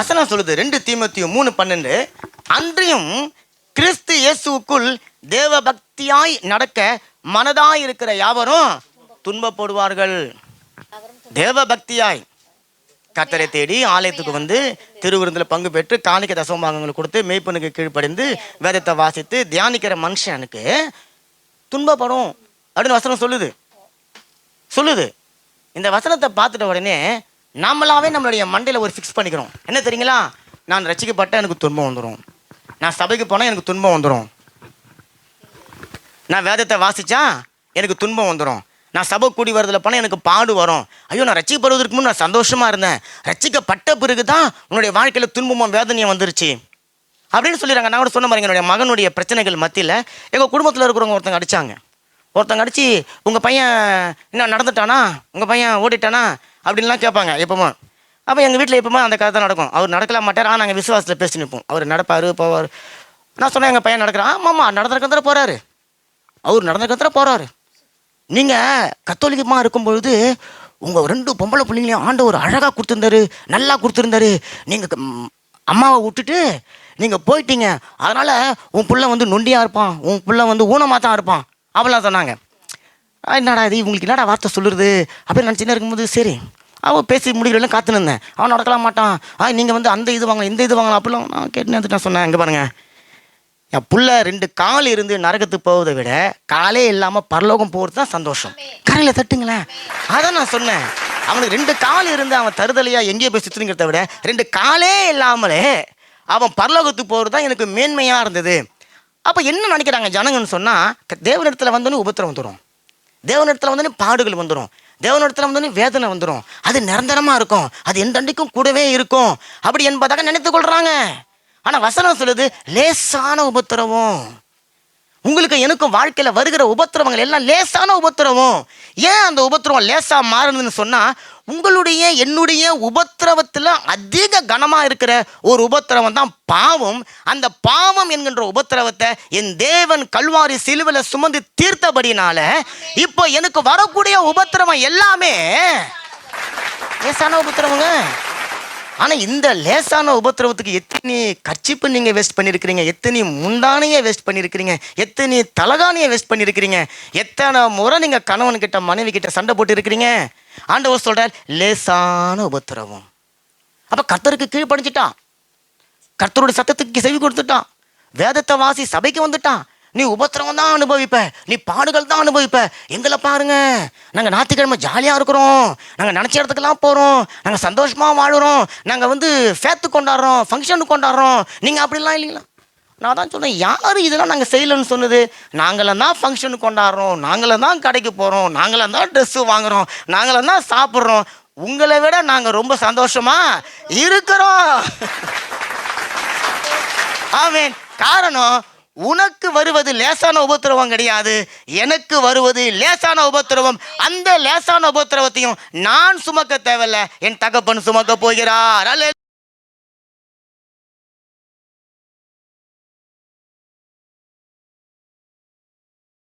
வசனம் சொல்லுது ரெண்டு தீமத்தியும் மூணு பன்னெண்டு. அன்றியும் கிறிஸ்து இயேசுவுக்குள் தேவ பக்தியாய் நடக்க மனதாய் இருக்கிற யாவரும் துன்பப்படுவார்கள் தேவ பக்தியாய் கத்தரை தேடி ஆலயத்துக்கு வந்து திருவிருந்தில் பங்கு பெற்று காணிக்க தசமபாகங்களை கொடுத்து மெய்ப்பனுக்கு கீழ்ப்படிந்து வேதத்தை வாசித்து தியானிக்கிற மனுஷனுக்கு துன்பப்படும் அப்படின்னு வசனம் சொல்லுது. சொல்லுது. இந்த வசனத்தை பார்த்துட்ட உடனே நம்மளாவே நம்மளுடைய மண்டையில் ஒரு ஃபிக்ஸ் பண்ணிக்கிறோம். என்ன தெரியுங்களா? நான் ரசிக்கப்பட்ட எனக்கு துன்பம் வந்துடும் நான் சபைக்கு போனால் எனக்கு துன்பம் வந்துடும் நான் வேதத்தை வாசித்தா எனக்கு துன்பம் வந்துடும் நான் சபை கூடி வரதில் போனால் எனக்கு பாடு வரும். ஐயோ நான் ரசிக்கப்படுவதற்கு முன் நான் சந்தோஷமாக இருந்தேன். ரசிக்கப்பட்ட பிறகு தான் உன்னுடைய வாழ்க்கையில் துன்பமும் வேதனையும் வந்துருச்சு. அப்படின்னு சொல்லிடுறாங்க. நான் கூட சொன்ன மாதிரி என்னுடைய மகனுடைய பிரச்சனைகள் மத்தியில் எங்கள் குடும்பத்தில் இருக்கிறவங்க ஒருத்தங்க அடிச்சாங்க. ஒருத்தங்க அடித்து உங்கள் பையன் என்ன நடந்துட்டானா? உங்கள் பையன் ஓடிட்டானா? அப்படின்லாம் கேட்பாங்க எப்போமா அப்போ எங்கள் வீட்டில் எப்பவுமே அந்த கதை தான் நடக்கும். அவர் நடக்கலாம் மாட்டார். ஆனால் நாங்கள் விசுவாசத்தில் பேசி நிற்போம் அவர் நடப்பார் போவார். நான் சொன்னேன் எங்கள் பையன் நடக்கிறான். ஆமாம்மா நடந்திருக்கத்துல போகிறாரு அவர் நடந்திருக்கத்துல போகிறாரு நீங்கள் கத்தோலிக்கமாக இருக்கும்பொழுது உங்கள் ரெண்டு பொம்பளை பிள்ளைங்களையும் ஆண்டவர் அழகாக கொடுத்துருந்தாரு நல்லா கொடுத்துருந்தாரு. நீங்கள் அம்மாவை விட்டுட்டு நீங்கள் போயிட்டீங்க. அதனால் உன் பிள்ளை வந்து நொண்டியாக இருப்பான். உன் பிள்ளை வந்து ஊனமாக தான் இருப்பான். அப்படிலாம் சொன்னாங்க என்னடா இது? இவங்களுக்கு என்னடா வார்த்தை சொல்லுறது? அப்படின்னு நினச்சினே இருக்கும்போது சரி அவன் பேசி முடிக்கிறவங்களும் காத்து இருந்தேன். அவன் நடக்கலாம் மாட்டான். ஆ நீங்கள் வந்து அந்த இது வாங்கலாம் இந்த இது வாங்கலாம் அப்படிலாம் நான் கேட்டு வந்துட்டு நான் சொன்னேன். இங்கே பாருங்கள் என் புள்ள ரெண்டு கால் இருந்து நரகத்துக்கு போவதை விட காலே இல்லாமல் பரலோகம் போகிறது தான் சந்தோஷம். கரையில் தட்டுங்களேன். அதான் நான் சொன்னேன். அவனுக்கு ரெண்டு கால் இருந்து அவன் தருதலையாக எங்கேயோ போய் சுற்றுங்கிறத விட ரெண்டு காலே இல்லாமலே அவன் பரலோகத்துக்கு போகிறது தான் எனக்கு மேன்மையாக இருந்தது. அப்போ என்ன நினைக்கிறாங்க ஜனங்கன்னு சொன்னால் தேவனிடத்தில் வந்தோன்னே உபத்திரம் தரும் தேவனிடத்தில் வந்தோடனே பாடுகள் வந்துடும் தேவனிடத்தில் வந்தோடனே வேதனை வந்துடும் அது நிரந்தரமாக இருக்கும். அது எந்த அண்டிக்கும் கூடவே இருக்கும். அப்படி என்பதாக நினைத்து கொள்கிறாங்க ஆனால் வசனம் சொல்லுது லேசான உபத்திரவம். உங்களுக்கு எனக்கும் வாழ்க்கையில் வருகிற உபத்திரவங்கள் எல்லாம் லேசான உபத்திரவம். ஏன் அந்த உபத்திரவம் லேசாக மாறுதுன்னு சொன்னால் உங்களுடைய என்னுடைய உபத்திரவத்தில் அதிக கனமாக இருக்கிற ஒரு உபத்திரவம் தான் பாவம். அந்த பாவம் என்கின்ற உபத்திரவத்தை என் தேவன் கல்வாரி சிலுவில் சுமந்து தீர்த்தபடினால இப்போ எனக்கு வரக்கூடிய உபத்திரவம் எல்லாமே லேசான உபத்திரவங்க. ஆனால் இந்த லேசான உபத்திரவத்துக்கு எத்தனை கர்ச்சிப்பு நீங்கள் வேஸ்ட் பண்ணியிருக்கிறீங்க எத்தனை முந்தானையை வேஸ்ட் பண்ணியிருக்கிறீங்க எத்தனை தலகாணியை வேஸ்ட் பண்ணியிருக்கிறீங்க எத்தனை முறை நீங்கள் கணவன்கிட்ட மனைவி கிட்ட சண்டை போட்டு இருக்கிறீங்க ஆண்டவர் சொல்கிறார் லேசான உபத்திரவம். அப்போ கர்த்தருக்கு கீழ்ப்படிஞ்சிட்டான். கர்த்தருடைய சத்தத்துக்கு செவி கொடுத்துட்டான். வேதத்தை வாசி சபைக்கு வந்துட்டான். நீ உபத்திரவம் தான் அனுபவிப்ப. நீ பாடுகள் தான் அனுபவிப்ப. எங்களை பாருங்க. நாங்கள் ஞாயிற்றுக்கிழமை ஜாலியாக இருக்கிறோம். நாங்கள் நினச்ச இடத்துக்கெல்லாம் போகிறோம் நாங்கள் சந்தோஷமாக வாழுறோம். நாங்கள் வந்து ஃபேத்து கொண்டாடுறோம் ஃபங்க்ஷனு கொண்டாடுறோம். நீங்கள் அப்படிலாம் இல்லைங்களா? நான் தான் சொன்னேன் யார் இதெல்லாம் நாங்கள் செய்யலன்னு சொன்னது? நாங்களும் தான் ஃபங்க்ஷனு கொண்டாடுறோம். நாங்களும் தான் கடைக்கு போகிறோம் நாங்களும் தான் ட்ரெஸ்ஸு வாங்குறோம். நாங்களும் தான் சாப்பிட்றோம். உங்களை விட நாங்கள் ரொம்ப சந்தோஷமாக இருக்கிறோம். ஆமீன். காரணம் உனக்கு வருவது லேசான உபத்திரவம் கிடையாது. எனக்கு வருவது லேசான உபத்திரவம். அந்த லேசான உபத்திரவத்தையும் நான் சுமக்க தேவையில்ல. என் தகப்பன் சுமக்க போகிறார். அல்ல